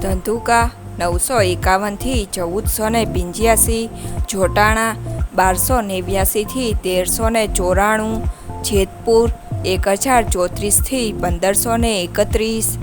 ધંધુકા, નવસો એકાવનથી ચૌદસો ને પંચ્યાસી, જોટાણા, બારસો નેવ્યાસીથી તેરસો ને ચોરાણું, જેતપુર, એક હજાર ચોત્રીસથી પંદરસો ને એકત્રીસ,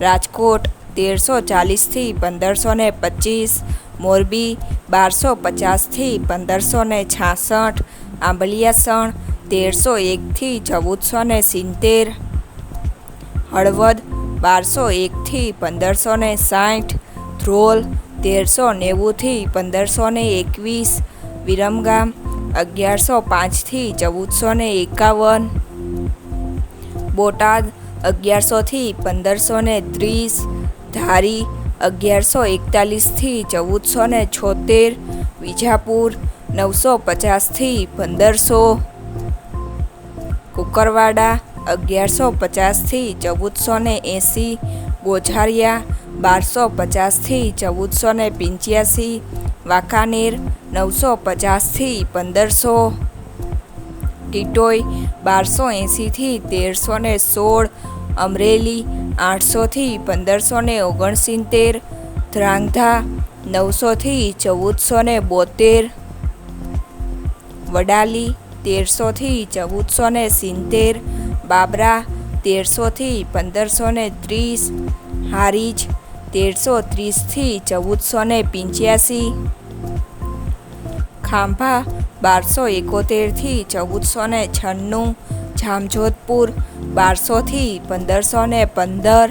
રાજકોટ, તેરસો ચાલીસથી પંદરસો ને પચીસ, મોરબી, બારસો પચાસથી પંદરસો ને છાસઠ, આંબલિયાસણ, તેરસો એકથી ચૌદસો ને સિત્તેર, હળવદ બારસો એકથી પંદરસો ને સાઠ, ધ્રોલ તેરસો નેવુંથી પંદરસો ને એકવીસ, વિરમગામ અગિયારસો પાંચથી ચૌદસો ને એકાવન, બોટાદ અગિયારસોથી પંદરસો ને ત્રીસ, ધારી અગિયારસો એકતાલીસથી ચૌદસો ને છોતેર, વિજાપુર નવસો પચાસથી પંદરસો, કુકરવાડા અગિયારસો પચાસથી ચૌદસો ને એંસી, ગોઝારિયા બારસો પચાસથી ચૌદસો ને પંચ્યાસી, વાંકાનેર નવસો પચાસથી પંદરસો, ટીટોઈ બારસો એંસીથી તેરસો ને સોળ, અમરેલી આઠસોથી પંદરસો ને ઓગણસિત્તેર ધ્રાંગધા નવસોથી ચૌદસો ને બોતેર, વડાલી તેરસોથી ચૌદસો ને સિત્તેર બાબરા તેરસોથી પંદરસો ને ત્રીસ, હારીજ તેરસો ત્રીસથી ચૌદસો ને પંચ્યાસી, ખાંભા બારસો એકોતેરથી ચૌદસો ને છન્નું, જામજોધપુર બારસોથી પંદરસો ને પંદર